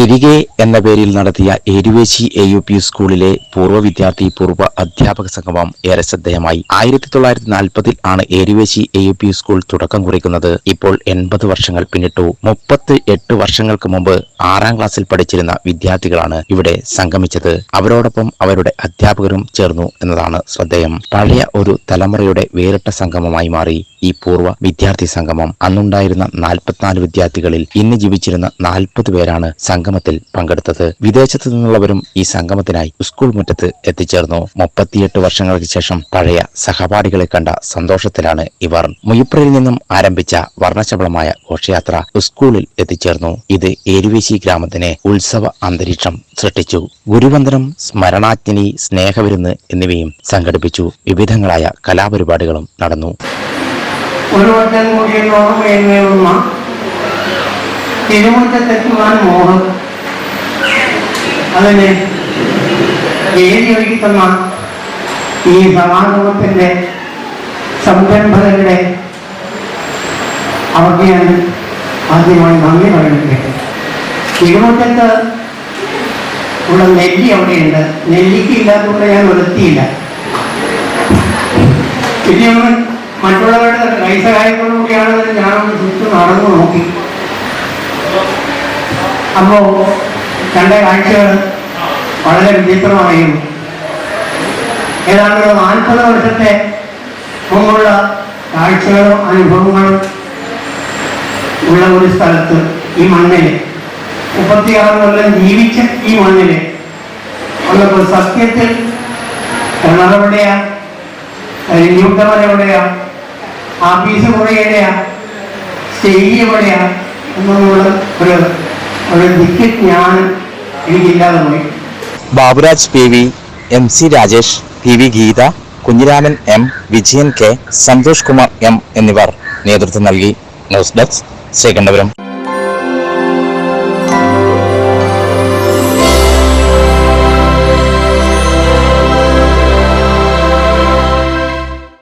തിരികെ എന്ന പേരിൽ നടത്തിയ എരുവേശി എ യു പി സ്കൂളിലെ പൂർവ വിദ്യാർത്ഥി പൂർവ അധ്യാപക സംഗമം ഏറെ ശ്രദ്ധേയമായി. ആയിരത്തി തൊള്ളായിരത്തി നാൽപ്പതിൽ ആണ് Eruvessi A U P school തുടക്കം കുറിക്കുന്നത്. ഇപ്പോൾ എൺപത് വർഷങ്ങൾ പിന്നിട്ടു. മുപ്പത്തി എട്ട് വർഷങ്ങൾക്ക് മുമ്പ് ആറാം ക്ലാസ്സിൽ പഠിച്ചിരുന്ന വിദ്യാർത്ഥികളാണ് ഇവിടെ സംഗമിച്ചത്. അവരോടൊപ്പം അവരുടെ അധ്യാപകരും ചേർന്നു എന്നതാണ് ശ്രദ്ധേയം. പഴയ ഒരു തലമുറയുടെ വേറിട്ട സംഗമമായി മാറി. ഈ പൂർവ വിദ്യാർത്ഥി സംഗമം. അന്നുണ്ടായിരുന്ന നാൽപ്പത്തിനാല് വിദ്യാർത്ഥികളിൽ ഇന്ന് ജീവിച്ചിരുന്ന നാൽപ്പത് പേരാണ് സംഗമത്തിൽ പങ്കെടുത്തത്. വിദേശത്തു നിന്നുള്ളവരും ഈ സംഗമത്തിനായി സ്കൂൾ മുറ്റത്ത് എത്തിച്ചേർന്നു. മുപ്പത്തിയെട്ട് വർഷങ്ങൾക്ക് ശേഷം പഴയ സഹപാഠികളെ കണ്ട സന്തോഷത്തിലാണ് ഇവർ. മുയപ്രയിൽ നിന്നും ആരംഭിച്ച വർണശബളമായ ഘോഷയാത്ര സ്കൂളിൽ എത്തിച്ചേർന്നു. ഇത് ഏരുവേശി ഗ്രാമത്തിന് ഉത്സവ അന്തരീക്ഷം സൃഷ്ടിച്ചു. ഗുരുവന്ദനം സ്മരണാജ്ഞനി സ്നേഹവിരുന്ന് എന്നിവയും സംഘടിപ്പിച്ചു. വിവിധങ്ങളായ കലാപരിപാടികളും നടന്നു. ഒരു വട്ടം കൂടി ഓർമ്മയെന്ന തിരുമുറ്റത്തെത്തുവാൻ മോഹം. അതിന് വേദി ഒരുക്കി തന്ന ഈ സമാഗമത്തിന്റെ സംരംഭകരുടെ അവർക്ക് ഞാൻ ആദ്യമായി നന്ദി പറയുന്നത്. തിരുമുറ്റത്ത് ഉള്ള നെല്ലി അവിടെയുണ്ട്. നെല്ലിക്ക് ഇല്ലാത്തതുകൊണ്ട് ഞാൻ നിർത്തിയില്ല പിന്നെ മറ്റുള്ളവരുടെ കൈസഹായത്തോടുകൂടിയാണെന്ന് ഞാനൊന്ന് ചുറ്റും നടന്നു നോക്കി. അപ്പോ കണ്ട കാഴ്ചകൾ വളരെ വിചിത്രമായിരുന്നു. ഏതാണ്ട് ഒരു നാൽപ്പത് വർഷത്തെ മുമ്പുള്ള കാഴ്ചകളും അനുഭവങ്ങളും ഉള്ള ഒരു സ്ഥലത്ത് ഈ മണ്ണിൽ. മുപ്പത്തിയാറ് കൊല്ലം ജീവിച്ച ഈ മണ്ണിൽ. ഉള്ളപ്പോൾ സത്യത്തിൽ കിണറെവിടെയാ ന്യൂട്ടമൻ ആഫീസ് കുറെ എവിടെയാ? സ്റ്റേജ് എവിടെയാ? എന്നുള്ള ഒരു ഒരു ദിക്കജ്ഞാനം എനിക്കില്ലാതെ പോയി. Baburaj P V M C Rajesh P V Geetha Kunhiraman M Vijayan K Santhosh Kumar M എന്നിവർ നേതൃത്വം നൽകി. News desk Sreekandapuram.